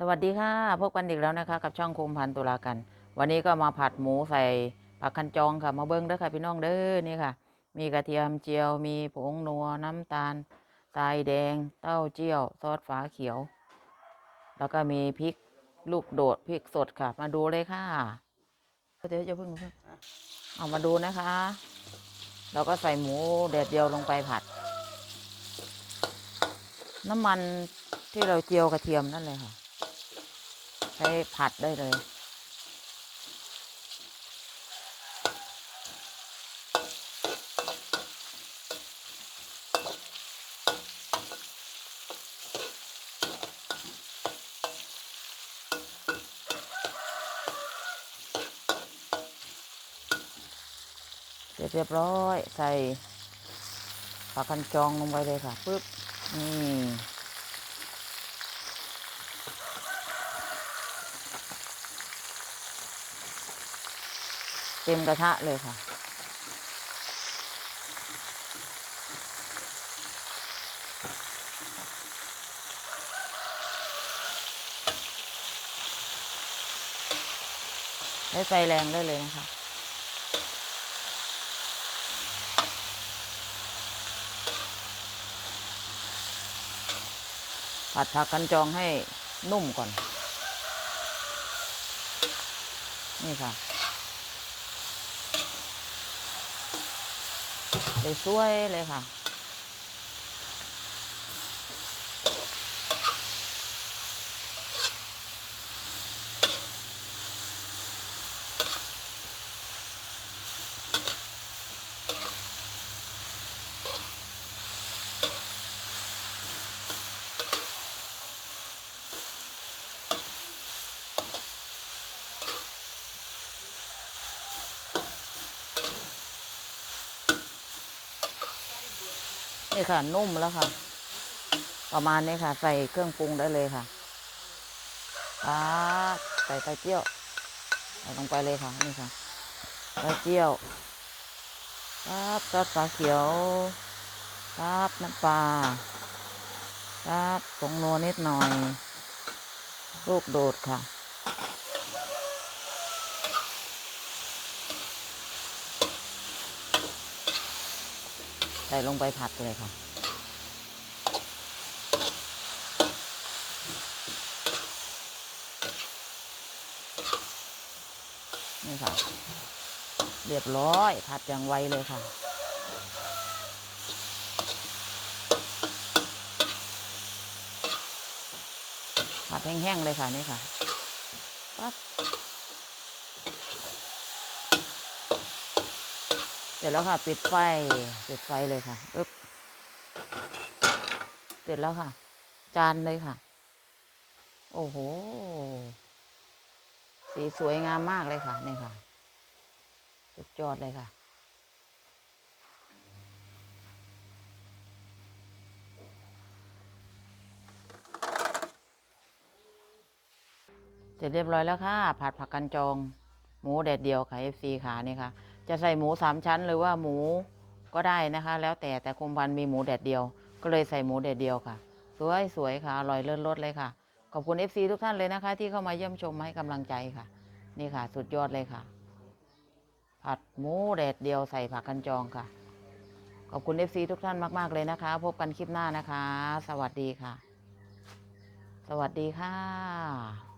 สวัสดีค่ะ พบกันอีกแล้วนะคะ กับช่องคุมพันตุลากัน วันนี้ก็มาผัดหมูใส่ผักคันจองค่ะ มาเบิ้งเด้อค่ะพี่น้องเด้อนี่ค่ะ มีกระเทียมเจียว มีผงนัวน้ำตาลทรายแดง เต้าเจี้ยว ซอสฝาเขียว แล้วก็มีพริกลูกโดดพริกสดค่ะ มาดูเลยค่ะเดี๋ยวจะเพิ่งเพิ่งเอามาดูนะคะเราก็ใส่หมูแดดเดียวลงไปผัด น้ำมันที่เราเจียวกระเทียมนั่นเลยค่ะ ใช้ผัดได้เลย เสร็จเรียบร้อย ใส่ผักคันจองลงไปเลยค่ะ ปึ๊บ นี่ เต็มกระทะเลยค่ะให้ไฟแรงได้เลยนะคะผัดผักกันจองให้นุ่มก่อน นี่ค่ะ เลยสวยเลยค่ะ นี่ค่ะ นุ่มแล้วค่ะ ประมาณนี้ค่ะ ใส่เครื่องปรุงได้เลยค่ะปาใส่ไตเจี้ยวใส่ลงไปเลยค่ะ นี่ค่ะไตเจี้ยวปั๊บซอสฝาเขียวปั๊บน้ำปลาปั๊บผงนัวนิดหน่อย ลูกโดดค่ะ ใส่ลงไปผัดเลยค่ะ นี่ค่ะ เรียบร้อย ผัดอย่างไวเลยค่ะผัดแห้งๆเลยค่ะนี่ค่ะปั๊บเส ร็จแล้วค่ะปิดไฟปิดไฟเลยค่ะอึ๊บเสร็จแล้วค่ะ จานเลยค่ะ โอ้โห สีสวยงามมากเลยค่ะนี่ค่ะสุดยอดเลยค่ะเสร็จเรียบร้อยแล้วค่ะ ผัดผักกันจอง หมูแดดเดียวค่ะ FC ขานี่ค่ะ จะใส่หมูสามชั้นหรือว่าหมูก็ได้นะคะ แล้วแต่แต่คมพันมีหมูแดดเดียว ก็เลยใส่หมูแดดเดียวค่ะ สวยสวยค่ะอร่อยเลิศรสเลยค่ะ ขอบคุณ FC ทุกท่านเลยนะคะ ที่เข้ามาเยี่ยมชมให้กำลังใจค่ะ นี่ค่ะ สุดยอดเลยค่ะ ผัดหมูแดดเดียวใส่ผักกันจองค่ะ ขอบคุณ FC ทุกท่านมาก ๆ เลยนะคะ พบกันคลิปหน้านะคะ สวัสดีค่ะ สวัสดีค่ะ